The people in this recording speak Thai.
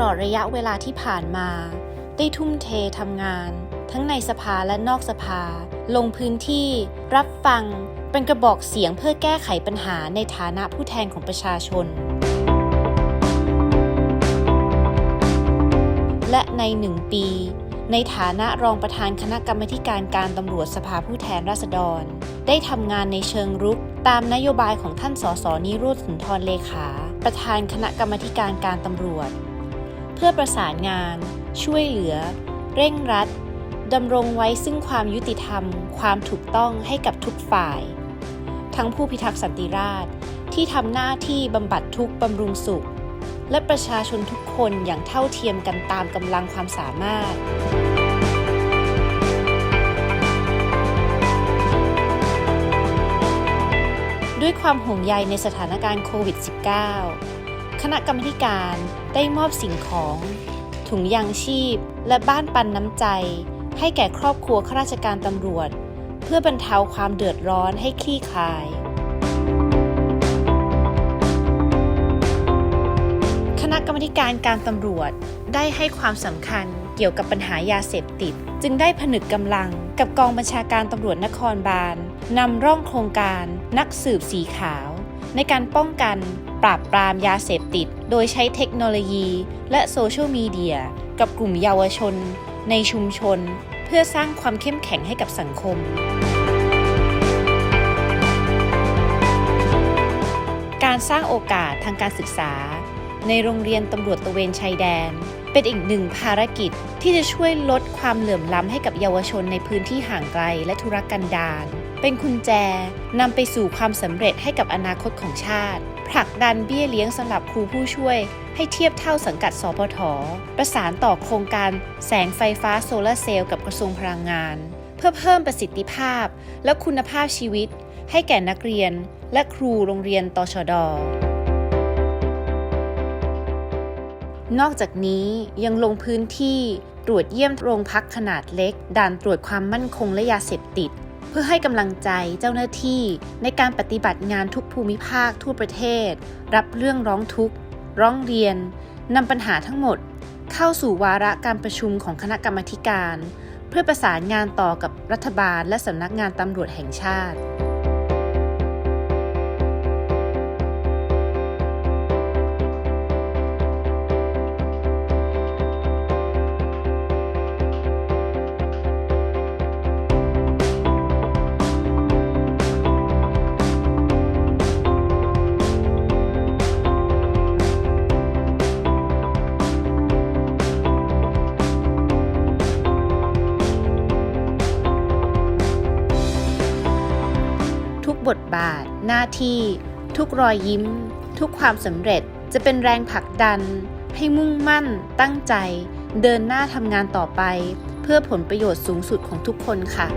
ลอดระยะเวลาที่ผ่านมา ได้ทุ่มเททำงาน ทั้งในสภาและนอกสภา ลงพื้นที่ รับฟัง เป็นกระบอกเสียงเพื่อแก้ไขปัญหาในฐานะผู้แทนของประชาชน และในหนึ่งปี ในฐานะรองประธานคณะกรรมการการตำรวจสภาผู้แทนราษฎร ได้ทำงานในเชิงรุกตามนโยบายของท่านสสนิโรธสุนทรเลขา ประธานคณะกรรมการการตำรวจ พื่อประสานงาน ช่วยเหลือ เร่งรัดดำรงไว้ซึ่งความยุติธรรม ความถูกต้องให้กับทุกฝ่าย ทั้งผู้พิทักษ์สันติราษฎร์ที่ทำหน้าที่บำบัดทุกข์บำรุงสุข และประชาชนทุกคนอย่างเท่าเทียมกันตามกำลังความสามารถด้วยความห่วงใยในสถานการณ์โควิด -19 คณะกรรมการได้มอบสิ่งของ ถุงยางชีพ และบ้านปันน้ำใจ ให้แก่ครอบครัวข้าราชการตำรวจ เพื่อบรรเทาความเดือดร้อนให้คลี่คลาย คณะกรรมการการตำรวจได้ให้ความสำคัญเกี่ยวกับปัญหายาเสพติด จึงได้ผนึกกำลังกับกองบัญชาการตำรวจนครบาลนำร่องโครงการนักสืบสีขาว ในการป้องกัน ปราบปรามยาเสพติด โดยใช้เทคโนโลยี และโซเชียลมีเดีย กับกลุ่มเยาวชน ในชุมชน เพื่อสร้างความเข้มแข็งให้กับสังคม การสร้างโอกาสทางการศึกษา ในโรงเรียนตำรวจตะเวนชายแดน เป็นอีกหนึ่งภารกิจที่จะช่วยลดความเหลื่อมล้ำให้กับเยาวชนในพื้นที่ห่างไกลและธุรกันดาร เป็นกุญแจนำไปสู่ความสำเร็จให้กับอนาคตของชาติ ผลักดันเบี้ยเลี้ยงสำหรับครูผู้ช่วย ให้เทียบเท่าสังกัดสพทประสานต่อโครงการแสงไฟฟ้าโซลาร์เซลล์กับกระทรวงพลังงาน เพื่อเพิ่มประสิทธิภาพ และคุณภาพชีวิต ให้แก่นักเรียน และครูโรงเรียนตชดนอกจากนี้ยังลงพื้นที่ตรวจเยี่ยมโรงพักขนาดเล็ก ด่านตรวจความมั่นคงและยาเสพติด พื่อให้กำลังใจเจ้าหน้าที่ในการปฏิบัติงานทุกภูมิภาคทั่วประเทศ รับเรื่องร้องทุกข์ ร้องเรียนนำปัญหาทั้งหมด เข้าสู่วาระการประชุมของคณะกรรมการ เพื่อประสานงานต่อกับรัฐบาลและสำนักงานตำรวจแห่งชาติ บทบาท หน้าที่ ทุกรอยยิ้ม ทุกความสำเร็จจะเป็นแรงผลักดัน ให้มุ่งมั่น ตั้งใจ เดินหน้าทำงานต่อไป เพื่อผลประโยชน์สูงสุดของทุกคนค่ะ